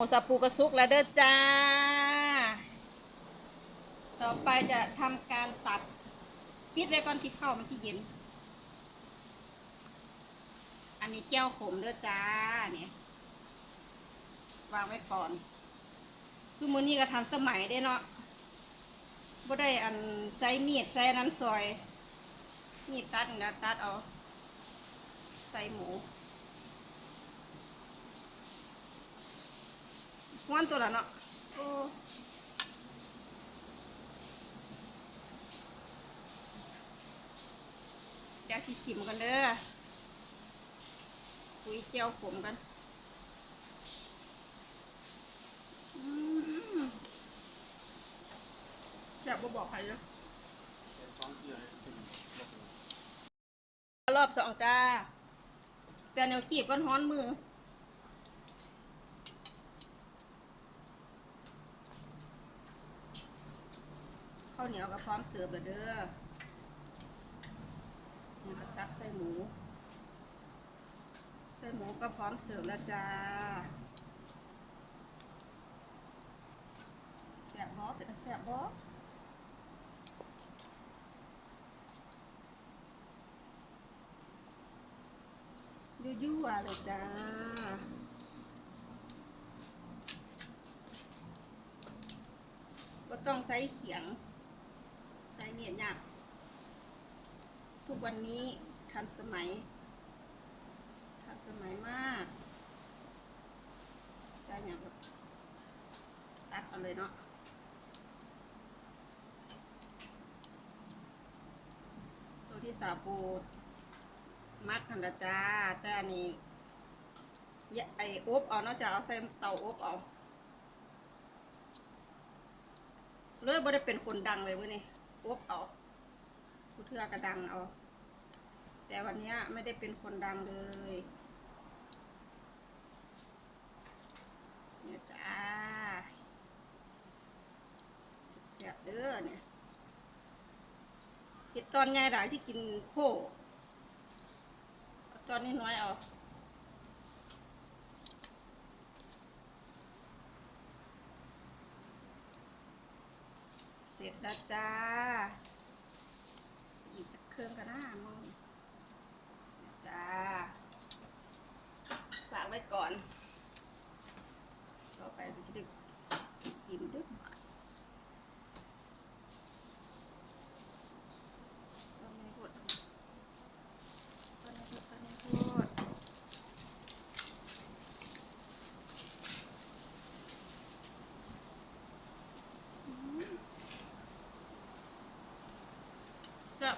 หมูสับปูกระซุกแล้วเด้อจ้า ต่อไปจะทำการตัดปิดไว้ก่อนที่เข้ามันที่เย็น อันนี้แก้วขมเด้อจ้าเนี่ยวางไว้ก่อนคือมือนี้ก็ทันสมัยได้เนาะบ่ได้อันใส่มีดใส่อันนั้นซอย มีดตัดนะตัดเอา ใส่หมู ม้วนตัวละเนาะโอ้เดี๋ยวสิสิมกันเด้อคุยเจียวขมกันอืมอกบ่บอกใครเลยรอบสองจ้าแต่แนวขีบก้อนฮ้อนมือ ข้าวเหนียวกับพร้อมเสิร์ฟแล้วเด้อนี่ก็ตักใส่หมู ใส่หมูก็พร้อมเสิร์ฟแล้วจ้าแซ่บบ่เป็นตาแซ่บบ่ยั่วๆเลยจ้าก็ต้องใช้เขียง เมียยาก ทุกวันนี้ทันสมัย ทันสมัยมากใช้อย่างแบบตัดเอาเลยเนาะตัวที่สาวปูมักคันละจ้า แต่อันนี้ย่าไออบเอาเนาะจะเอาใส่เตาอบเอาเลยบ่ได้เป็นคนดังเลยมื้อนี้ อบเอาผู้เทื่อกระดังเอา แต่วันนี้ไม่ได้เป็นคนดังเลยเนี่ยจ้าเสียบเด้อเนี่ยเห็ดตอนใหญ่หลายที่กินโพเอาตอนนี้น้อยเอาเสร็จแล้วจ้า อีกสักเครื่องก็น่ามึงจ้า ฝากไว้ก่อน ต่อไปเราจะได้ซิมด้วยก็ไม่พูดก็ไม่พูดก็ไม่พูดแบบ